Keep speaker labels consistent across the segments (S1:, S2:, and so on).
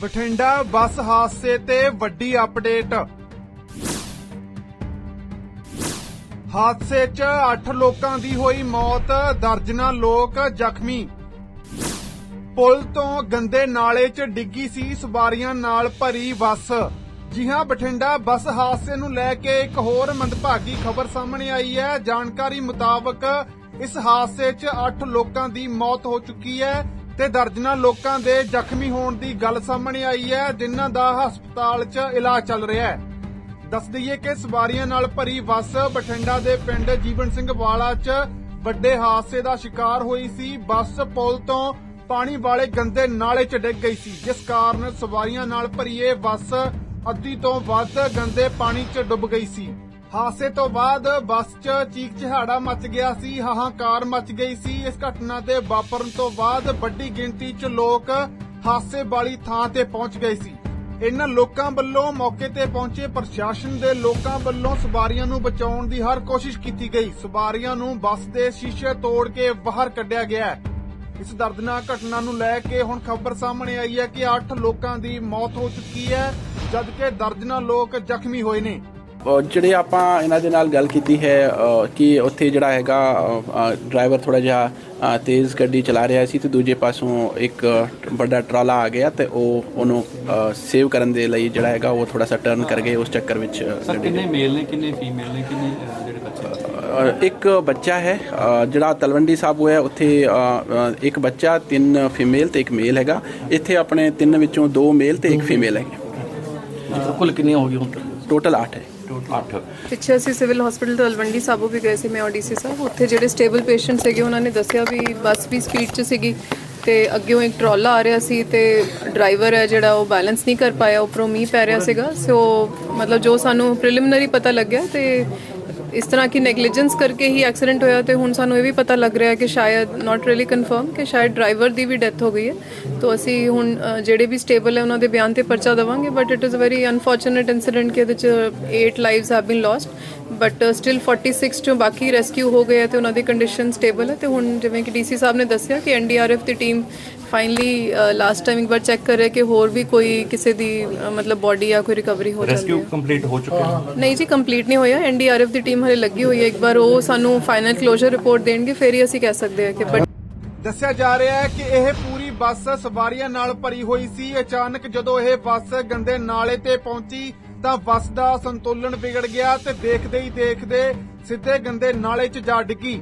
S1: ਬਠਿੰਡਾ ਬੱਸ ਹਾਦਸੇ ਤੇ ਵੱਡੀ ਅਪਡੇਟ। ਹਾਦਸੇ 'ਚ 8 ਲੋਕਾਂ ਦੀ ਹੋਈ ਮੌਤ, ਦਰਜਨਾਂ ਲੋਕ ਜ਼ਖਮੀ। ਪੁਲ ਤੋਂ ਗੰਦੇ ਨਾਲੇ 'ਚ ਡਿੱਗੀ ਸੀ ਸਵਾਰੀਆਂ ਨਾਲ ਭਰੀ ਬੱਸ। ਜੀ ਹਾਂ, ਬਠਿੰਡਾ ਬੱਸ ਹਾਦਸੇ ਨੂੰ ਲੈ ਕੇ ਇੱਕ ਹੋਰ ਮੰਦਭਾਗੀ ਖਬਰ ਸਾਹਮਣੇ ਆਈ ਹੈ। ਜਾਣਕਾਰੀ ਮੁਤਾਬਕ ਇਸ ਹਾਦਸੇ 'ਚ 8 ਲੋਕਾਂ ਦੀ ਮੌਤ ਹੋ ਚੁੱਕੀ ਹੈ। ਤੇ ਦਰਜਨਾਂ ਲੋਕਾਂ ਦੇ ਜ਼ਖਮੀ ਹੋਣ ਦੀ ਗੱਲ ਸਾਹਮਣੇ ਆਈ ਹੈ, ਜਿਨ੍ਹਾਂ ਦਾ ਹਸਪਤਾਲ 'ਚ ਇਲਾਜ ਚੱਲ ਰਿਹਾ ਹੈ। ਦੱਸ ਦਈਏ ਕਿ ਸਵਾਰੀਆਂ ਨਾਲ ਭਰੀ ਬੱਸ ਬਠਿੰਡਾ ਦੇ ਪਿੰਡ ਜੀਵਨ ਸਿੰਘ ਵਾਲਾ 'ਚ ਵੱਡੇ ਹਾਦਸੇ ਦਾ ਸ਼ਿਕਾਰ ਹੋਈ ਸੀ। ਬੱਸ ਪੁਲ ਤੋਂ ਪਾਣੀ ਵਾਲੇ ਗੰਦੇ ਨਾਲੇ 'ਚ ਡਿੱਗ ਗਈ ਸੀ। ਜਿਸ ਕਾਰਨ ਸਵਾਰੀਆਂ ਨਾਲ ਭਰੀ ਇਹ ਬੱਸ ਅੱਧੀ ਤੋਂ ਵੱਧ ਗੰਦੇ ਪਾਣੀ 'ਚ ਡੁੱਬ ਗਈ ਸੀ। ਹਾਦਸੇ ਤੋਂ ਬਾਅਦ ਬੱਸ 'ਚ ਚੀਕ ਚਿਹਾੜਾ ਮਚ ਗਿਆ ਸੀ, ਹਾਹਾਕਾਰ ਮਚ ਗਈ ਸੀ। ਇਸ ਘਟਨਾ ਦੇ ਵਾਪਰਨ ਤੋਂ ਬਾਅਦ ਵੱਡੀ ਗਿਣਤੀ 'ਚ ਲੋਕ ਹਾਦਸੇ ਵਾਲੀ ਥਾਂ ਤੇ ਪਹੁੰਚ ਗਏ ਸੀ। ਇਨ੍ਹਾਂ ਲੋਕਾਂ ਵੱਲੋਂ ਮੌਕੇ ਤੇ ਪਹੁੰਚੇ ਪ੍ਰਸ਼ਾਸਨ ਦੇ ਲੋਕਾਂ ਵੱਲੋਂ ਸਵਾਰੀਆਂ ਨੂੰ ਬਚਾਉਣ ਦੀ ਹਰ ਕੋਸ਼ਿਸ਼ ਕੀਤੀ ਗਈ। ਸਵਾਰੀਆਂ ਨੂੰ ਬੱਸ ਦੇ ਸ਼ੀਸ਼ੇ ਤੋੜ ਕੇ ਬਾਹਰ ਕੱਢਿਆ ਗਿਆ ਇਸ ਦਰਦਨਾਕ ਘਟਨਾ ਨੂੰ ਲੈ ਕੇ ਹੁਣ ਖਬਰ ਸਾਹਮਣੇ ਆਈ ਹੈ ਕਿ 8 ਲੋਕਾਂ ਦੀ ਮੌਤ ਹੋ ਚੁੱਕੀ ਹੈ, ਜਦਕਿ ਦਰਜਨਾਂ ਲੋਕ ਜ਼ਖਮੀ ਹੋਏ ਨੇ।
S2: ਜਿਹੜੇ ਆਪਾਂ ਇਹਨਾਂ ਦੇ ਨਾਲ ਗੱਲ ਕੀਤੀ ਹੈ ਕਿ ਉੱਥੇ ਜਿਹੜਾ ਹੈਗਾ ਡਰਾਈਵਰ ਥੋੜਾ ਜਿਹਾ ਤੇਜ਼ ਗੱਡੀ ਚਲਾ ਰਿਹਾ ਸੀ ਤੇ ਦੂਜੇ ਪਾਸੋਂ ਇੱਕ ਵੱਡਾ ਟਰਾਲਾ ਆ ਗਿਆ ਤੇ ਉਹ ਉਹਨੂੰ ਸੇਵ ਕਰਨ ਦੇ ਲਈ ਜਿਹੜਾ ਹੈਗਾ ਉਹ ਥੋੜਾ ਸਾ ਟਰਨ ਕਰ ਗਏ ਉਸ ਚੱਕਰ ਵਿੱਚ
S3: ਕਿੰਨੇ ਮੇਲ ਨੇ ਕਿੰਨੇ ਫੀਮੇਲ ਨੇ ਕਿੰਨੇ ਜਿਹੜੇ ਬੱਚੇ
S2: ਇੱਕ ਬੱਚਾ ਹੈ ਜਿਹੜਾ ਤਲਵੰਡੀ ਸਾਹਿਬ ਹੋਇਆ ਉੱਥੇ ਇੱਕ ਬੱਚਾ ਤਿੰਨ ਫੀਮੇਲ ਤੇ ਇੱਕ ਮੇਲ ਹੈਗਾ। ਇੱਥੇ ਆਪਣੇ ਤਿੰਨ ਵਿੱਚੋਂ ਦੋ ਮੇਲ ਤੇ ਇੱਕ ਫੀਮੇਲ ਹੈਗੇ।
S3: ਕੁੱਲ ਕਿੰਨੇ ਹੋ ਗਏ ਹੁਣ
S2: ਟੋਟਲ 8 ਹੈ।
S3: ਟੋਟਲ 8
S4: ਪਿੱਛੇ ਅਸੀਂ ਸਿਵਲ ਹਸਪੀਟਲ ਤਲਵੰਡੀ ਸਾਬੋ ਵੀ ਗਏ ਸੀ ਮੈਂ ਓਡੀਸੀ ਸਾਹਿਬ। ਉੱਥੇ ਜਿਹੜੇ ਸਟੇਬਲ ਪੇਸ਼ੈਂਟ ਸੀਗੇ ਉਹਨਾਂ ਨੇ ਦੱਸਿਆ ਵੀ ਬੱਸ ਵੀ ਸਪੀਡ 'ਚ ਸੀਗੀ ਤੇ ਅੱਗੇੋਂ ਇੱਕ ਟਰਾਲਾ ਆ ਰਿਹਾ ਸੀ ਤੇ ਡਰਾਈਵਰ ਹੈ ਜਿਹੜਾ ਉਹ ਬੈਲੈਂਸ ਨਹੀਂ ਕਰ ਪਾਇਆ ਉੱਪਰੋਂ ਮੀਂਹ ਪੈ ਰਿਹਾ ਸੀਗਾ। ਸੋ ਮਤਲਬ ਜੋ ਸਾਨੂੰ ਪ੍ਰੀਲਿਮਿਨਰੀ ਪਤਾ ਲੱਗਿਆ ਤੇ ਇਸ ਤਰ੍ਹਾਂ ਕੀ ਨੈਗਲੀਜੈਂਸ ਕਰਕੇ ਹੀ ਐਕਸੀਡੈਂਟ ਹੋਇਆ ਤੇ ਹੁਣ ਸਾਨੂੰ ਇਹ ਵੀ ਪਤਾ ਲੱਗ ਰਿਹਾ ਕਿ ਸ਼ਾਇਦ ਨਾਟ ਰੀਲੀ ਕਨਫਰਮ ਕਿ ਸ਼ਾਇਦ ਡਰਾਈਵਰ ਦੀ ਵੀ ਡੈਥ ਹੋ ਗਈ ਹੈ। ਤਾਂ ਅਸੀਂ ਹੁਣ ਅ, ਜਿਹੜੇ ਵੀ ਸਟੇਬਲ ਹੈ ਉਹਨਾਂ ਦੇ ਬਿਆਨ ਤੇ ਪਰਚਾ ਦਵਾਂਗੇ but it is a very unfortunate incident ਕਿ ਇਹਦੇ ਚ 8 lives have been lost but still 46 ਚੋਂ ਬਾਕੀ ਰੈਸਕਿਊ ਹੋ ਗਏ ਹੈ ਤੇ ਉਹਨਾਂ ਦੀ ਕੰਡੀਸ਼ਨ ਸਟੇਬਲ ਹੈ। ਤੇ ਹੁਣ ਜਿਵੇਂ ਕਿ ਡੀਸੀ ਸਾਹਿਬ ਨੇ ਦੱਸਿਆ ਕਿ ਐਨਡੀਆਰਐਫ ਦੀ ਟੀਮ ਫਾਈਨਲੀ ਲਾਸਟ ਟਾਈਮ ਇੱਕ ਵਾਰ ਚੈੱਕ ਕਰ ਰਿਹਾ ਕਿ ਹੋਰ ਵੀ ਕੋਈ ਕਿਸੇ ਦੀ ਅ, ਮਤਲਬ ਬੋਡੀ ਜਾਂ ਕੋਈ ਰਿਕਵਰੀ ਹੋ ਜਾਂਦੀ
S3: ਰੈਸਕਿਊ
S4: ਹੈ।
S3: ਕੰਪਲੀਟ ਹੋ ਚੁੱਕੇ ਨੇ
S4: ਨਹੀਂ ਜੀ ਕੰਪਲੀਟ ਨਹੀਂ ਹੋਇਆ। ਐਨਡੀਆਰਐਫ ਦੀ ਟੀਮ ਹਲੇ ਲੱਗੀ ਹੋਈ ਹੈ ਇੱਕ ਵਾਰ। ਉਹ ਸਾਨੂੰ ਫਾਈਨਲ ਕਲੋਜ਼ਰ ਰਿਪੋਰਟ ਦੇਣਗੇ ਫਿਰ ਹੀ ਅਸੀਂ ਕਹਿ ਸਕਦੇ ਹਾਂ ਕਿ but
S1: ਦੱਸਿਆ ਜਾ ਰਿਹਾ ਹੈ ਕਿ ਇਹ ਪੂਰੀ ਬੱਸ ਸਵਾਰੀਆਂ ਨਾਲ ਭਰੀ ਹੋਈ ਸੀ। ਅਚਾਨਕ ਜਦੋਂ ਇਹ ਬੱਸ ਗੰਦੇ ਨਾਲੇ ਤੇ ਪਹੁੰਚੀ ਤਾਂ ਬੱਸ ਦਾ ਸੰਤੁਲਨ ਵਿਗੜ ਗਿਆ ਤੇ ਦੇਖਦੇ ਹੀ ਦੇਖਦੇ ਸਿੱਧੇ ਗੰਦੇ ਨਾਲੇ 'ਚ ਜਾ ਡਿੱਗੀ।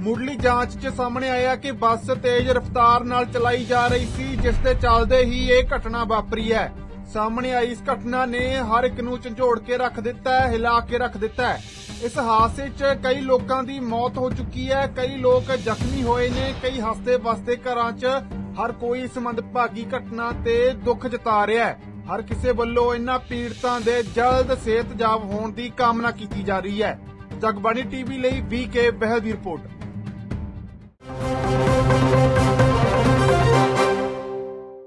S1: ਮੁੱਢਲੀ ਜਾਂਚ 'ਚ ਸਾਹਮਣੇ ਆਇਆ ਕਿ ਬੱਸ ਤੇਜ਼ ਰਫ਼ਤਾਰ ਨਾਲ ਚਲਾਈ ਜਾ ਰਹੀ ਸੀ, ਜਿਸ ਦੇ ਚੱਲਦੇ ਹੀ ਇਹ ਘਟਨਾ ਵਾਪਰੀ ਹੈ। ਸਾਹਮਣੇ ਆਈ ਇਸ ਘਟਨਾ ਨੇ ਹਰ ਇੱਕ ਨੂੰ ਝੰਜੋੜ ਕੇ ਰੱਖ ਦਿੱਤਾ ਹੈ, ਹਿਲਾ ਕੇ ਰੱਖ ਦਿੱਤਾ ਹੈ। ਇਸ ਹਾਦਸੇ 'ਚ ਕਈ ਲੋਕਾਂ ਦੀ ਮੌਤ ਹੋ ਚੁੱਕੀ ਹੈ, ਕਈ ਲੋਕ ਜ਼ਖਮੀ ਹੋਏ ਨੇ, ਕਈ ਹੱਸਦੇ ਵਸਦੇ ਘਰਾਂ 'ਚ ਹਰ ਕੋਈ ਇਸ ਮੰਦਭਾਗੀ ਘਟਨਾ ਤੇ ਦੁੱਖ ਜਤਾ ਰਿਹਾ ਹੈ। ਹਰ ਕਿਸੇ ਵੱਲੋਂ ਇਨ੍ਹਾਂ ਪੀੜਤਾਂ ਦੇ ਜਲਦ ਸਿਹਤਯਾਬ ਹੋਣ ਦੀ ਕਾਮਨਾ ਕੀਤੀ ਜਾ ਰਹੀ ਹੈ। ਜਗਬਾਣੀ ਟੀਵੀ ਲਈ ਵੀਕੇ ਬਹਿਲ ਦੀ ਰਿਪੋਰਟ।